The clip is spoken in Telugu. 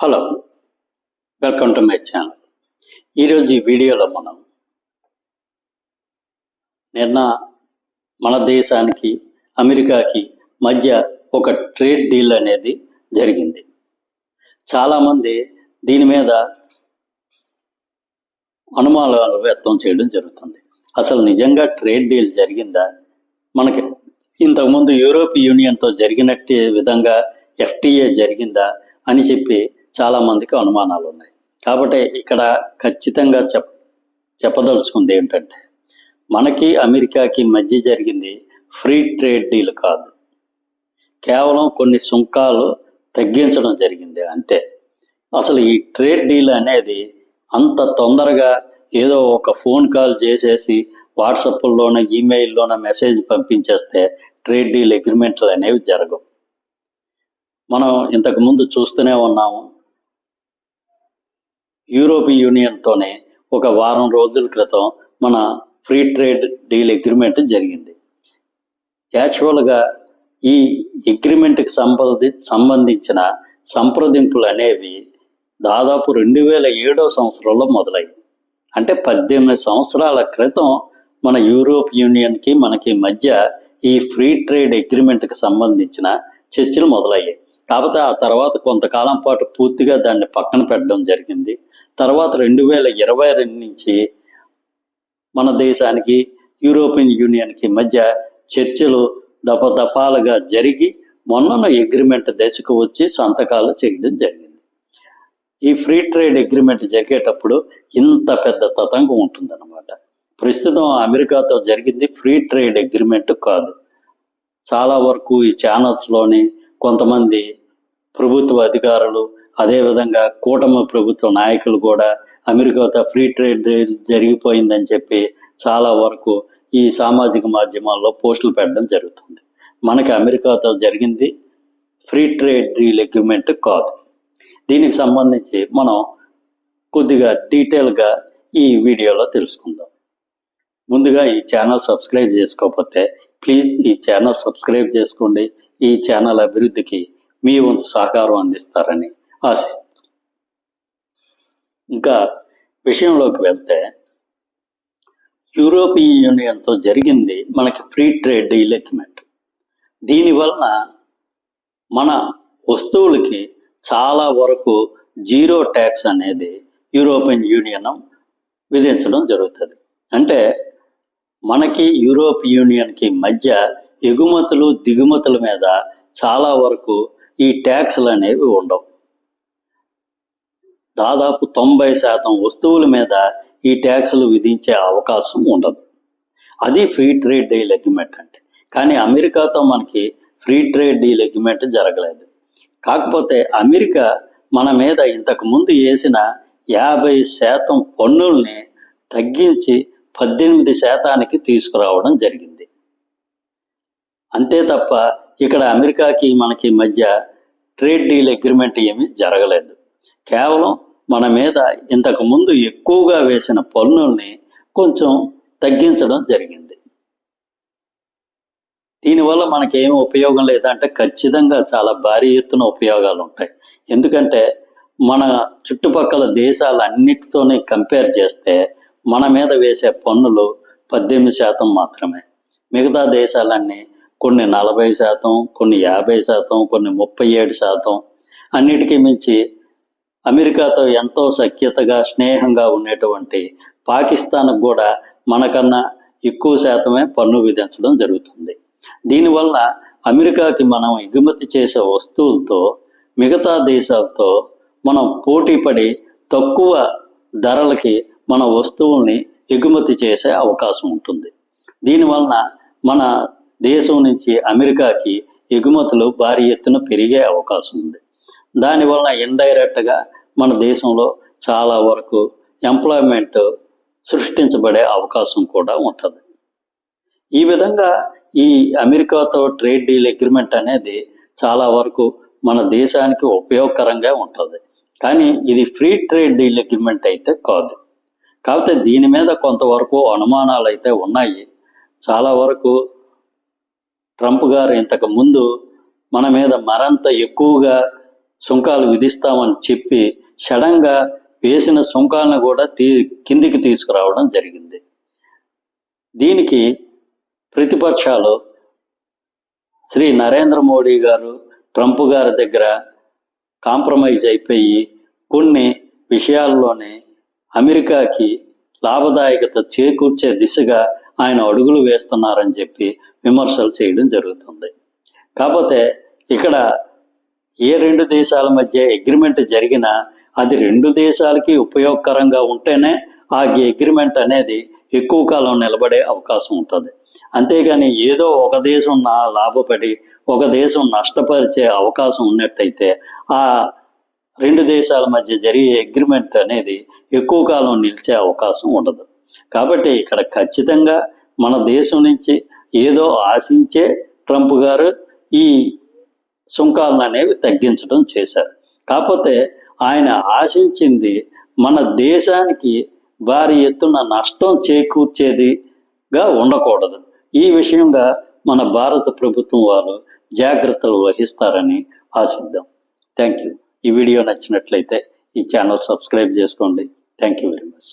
Hello welcome to my channel ఈరోజు ఈ వీడియోలో మనం నిన్న మన దేశానికి అమెరికాకి మధ్య ఒక ట్రేడ్ డీల్ అనేది జరిగింది. చాలామంది దీని మీద అనుమానాలు వ్యక్తం చేయడం జరుగుతుంది. అసలు నిజంగా ట్రేడ్ డీల్ జరిగిందా? మనకి ఇంతకుముందు యూరోప్ యూనియన్తో జరిగినట్టే విధంగా ఎఫ్టీఏ జరిగిందా అని చెప్పి చాలా మందికి అనుమానాలు ఉన్నాయి కాబట్టి ఇక్కడ ఖచ్చితంగా చెప్ చెప్పదలుచుకుంది ఏంటంటే మనకి అమెరికాకి మధ్య జరిగింది ఫ్రీ ట్రేడ్ డీల్ కాదు. కేవలం కొన్ని సుంకాలు తగ్గించడం జరిగింది అంతే. అసలు ఈ ట్రేడ్ డీల్ అనేది అంత తొందరగా ఏదో ఒక ఫోన్ కాల్ చేసేసి వాట్సాప్లోన ఈమెయిల్లోన మెసేజ్ పంపించేస్తే ట్రేడ్ డీల్ అగ్రిమెంట్లు అనేవి జరగవు. మనం ఇంతకు ముందు చూస్తూనే ఉన్నాము యూరోప్ యూనియన్తోనే ఒక వారం రోజుల క్రితం మన ఫ్రీ ట్రేడ్ డీల్ అగ్రిమెంట్ జరిగింది. యాక్చువల్గా ఈ అగ్రిమెంట్కి సంబంధి సంబంధించిన సంప్రదింపులు అనేవి దాదాపు రెండు వేల ఏడో సంవత్సరంలో మొదలయ్యాయి. అంటే పద్దెనిమిది సంవత్సరాల క్రితం మన యూరోప్ యూనియన్కి మనకి మధ్య ఈ ఫ్రీ ట్రేడ్ అగ్రిమెంట్కి సంబంధించిన చర్చలు మొదలయ్యాయి. కాకపోతే ఆ తర్వాత కొంతకాలం పాటు పూర్తిగా దాన్ని పక్కన పెట్టడం జరిగింది. తర్వాత రెండు వేల ఇరవై రెండు నుంచి మన దేశానికి యూరోపియన్ యూనియన్కి మధ్య చర్చలు దపదపాలుగా జరిగి మొన్న అగ్రిమెంట్ దశకు వచ్చి సంతకాలు చేయడం జరిగింది. ఈ ఫ్రీ ట్రేడ్ అగ్రిమెంట్ జరిగేటప్పుడు ఇంత పెద్ద తతంగం ఉంటుందన్నమాట. ప్రస్తుతం అమెరికాతో జరిగింది ఫ్రీ ట్రేడ్ అగ్రిమెంట్ కాదు. చాలా వరకు ఈ ఛానల్స్లోని కొంతమంది ప్రభుత్వ అధికారులు అదేవిధంగా కూటమి ప్రభుత్వ నాయకులు కూడా అమెరికాతో ఫ్రీ ట్రేడ్ జరిగిపోయిందని చెప్పి చాలా వరకు ఈ సామాజిక మాధ్యమాల్లో పోస్టులు పెట్టడం జరుగుతుంది. మనకి అమెరికాతో జరిగింది ఫ్రీ ట్రేడ్ డీల్ అగ్రిమెంట్ కాదు. దీనికి సంబంధించి మనం కొద్దిగా డీటెయిల్గా ఈ వీడియోలో తెలుసుకుందాం. ముందుగా ఈ ఛానల్ సబ్స్క్రైబ్ చేసుకోకపోతే ప్లీజ్ ఈ ఛానల్ సబ్స్క్రైబ్ చేసుకోండి. ఈ ఛానల్ అభివృద్ధికి మీ వంతు సహకారం అందిస్తారని ఆశ. ఇంకా విషయంలోకి వెళ్తే యూరోపియన్ యూనియన్తో జరిగింది మనకి ఫ్రీ ట్రేడ్ డీల్ దీనివలన మన వస్తువులకి చాలా వరకు జీరో ట్యాక్స్ అనేది యూరోపియన్ యూనియన్ విధించడం జరుగుతుంది. అంటే మనకి యూరోప్ యూనియన్కి మధ్య ఎగుమతులు దిగుమతుల మీద చాలా వరకు ఈ ట్యాక్స్లు అనేవి ఉండవు. దాదాపు తొంభై శాతం వస్తువుల మీద ఈ ట్యాక్సులు విధించే అవకాశం ఉండదు. అది ఫ్రీ ట్రేడ్ డీల్ అగ్రిమెంట్ అంటే కానీ అమెరికాతో మనకి ఫ్రీ ట్రేడ్ డీల్ అగ్రిమెంట్ జరగలేదు. కాకపోతే అమెరికా మన మీద ఇంతకు ముందు వేసిన యాభై శాతం పన్నుల్ని తగ్గించి పద్దెనిమిది శాతానికి తీసుకురావడం జరిగింది. అంతే తప్ప ఇక్కడ అమెరికాకి మనకి మధ్య ట్రేడ్ డీల్ అగ్రిమెంట్ ఏమీ జరగలేదు. కేవలం మన మీద ఇంతకుముందు ఎక్కువగా వేసిన పన్నుల్ని కొంచెం తగ్గించడం జరిగింది. దీనివల్ల మనకి ఏమి ఉపయోగం లేదంటే ఖచ్చితంగా చాలా భారీ ఎత్తున ఉపయోగాలు ఉంటాయి. ఎందుకంటే మన చుట్టుపక్కల దేశాలన్నిటితోనే కంపేర్ చేస్తే మన మీద వేసే పన్నులు పద్దెనిమిది శాతం మాత్రమే. మిగతా దేశాలన్నీ కొన్ని నలభై శాతం కొన్ని యాభై శాతం కొన్ని ముప్పై ఏడు శాతం అన్నిటికీ మించి అమెరికాతో ఎంతో సఖ్యతగా స్నేహంగా ఉండేటువంటి పాకిస్తాన్కు కూడా మనకన్నా ఎక్కువ శాతమే పన్ను విధించడం జరుగుతుంది. దీనివల్ల అమెరికాకి మనం ఎగుమతి చేసే వస్తువులతో మిగతా దేశాలతో మనం పోటీ పడి తక్కువ ధరలకి మన వస్తువుల్ని ఎగుమతి చేసే అవకాశం ఉంటుంది. దీనివలన మన దేశం నుంచి అమెరికాకి ఎగుమతులు భారీ ఎత్తున పెరిగే అవకాశం ఉంది. దానివల్ల ఇండైరెక్ట్గా మన దేశంలో చాలా వరకు ఎంప్లాయ్మెంట్ సృష్టించబడే అవకాశం కూడా ఉంటుంది. ఈ విధంగా ఈ అమెరికాతో ట్రేడ్ డీల్ అగ్రిమెంట్ అనేది చాలా వరకు మన దేశానికి ఉపయోగకరంగా ఉంటుంది. కానీ ఇది ఫ్రీ ట్రేడ్ డీల్ అగ్రిమెంట్ అయితే కాదు. కాకపోతే దీని మీద కొంతవరకు అనుమానాలు అయితే ఉన్నాయి. చాలా వరకు ట్రంప్ గారు ఇంతకు ముందు మన మీద మరంత ఎక్కువగా సుంకాలు విధిస్తామని చెప్పి సడన్గా వేసిన సుంకాలను కూడా తీ కిందికి తీసుకురావడం జరిగింది. దీనికి ప్రతిపక్షాలు శ్రీ నరేంద్ర మోడీ గారు ట్రంప్ గారి దగ్గర కాంప్రమైజ్ అయిపోయి కొన్ని విషయాల్లోనే అమెరికాకి లాభదాయకత చేకూర్చే దిశగా ఆయన అడుగులు వేస్తున్నారని చెప్పి విమర్శలు చేయడం జరుగుతుంది. కాకపోతే ఇక్కడ ఏ రెండు దేశాల మధ్య అగ్రిమెంట్ జరిగినా అది రెండు దేశాలకి ఉపయోగకరంగా ఉంటేనే ఆ అగ్రిమెంట్ అనేది ఎక్కువ కాలం నిలబడే అవకాశం ఉంటుంది. అంతేగాని ఏదో ఒక దేశం నా లాభపడి ఒక దేశం నష్టపరిచే అవకాశం ఉన్నట్టయితే ఆ రెండు దేశాల మధ్య జరిగే అగ్రిమెంట్ అనేది ఎక్కువ కాలం నిలిచే అవకాశం ఉండదు. కాబట్టి ఇక్కడ ఖచ్చితంగా మన దేశం నుంచి ఏదో ఆశించే ట్రంప్ గారు ఈ సుంకాలను అనేవి తగ్గించడం చేశారు. కాకపోతే ఆయన ఆశించింది మన దేశానికి భారీ ఎత్తున నష్టం చేకూర్చేదిగా ఉండకూడదు. ఈ విషయంగా మన భారత ప్రభుత్వం వారు జాగ్రత్తలు వహిస్తారని ఆశిద్దాం. థ్యాంక్ యూ ఈ వీడియో నచ్చినట్లయితే ఈ ఛానల్ సబ్స్క్రైబ్ చేసుకోండి. Thank you very much.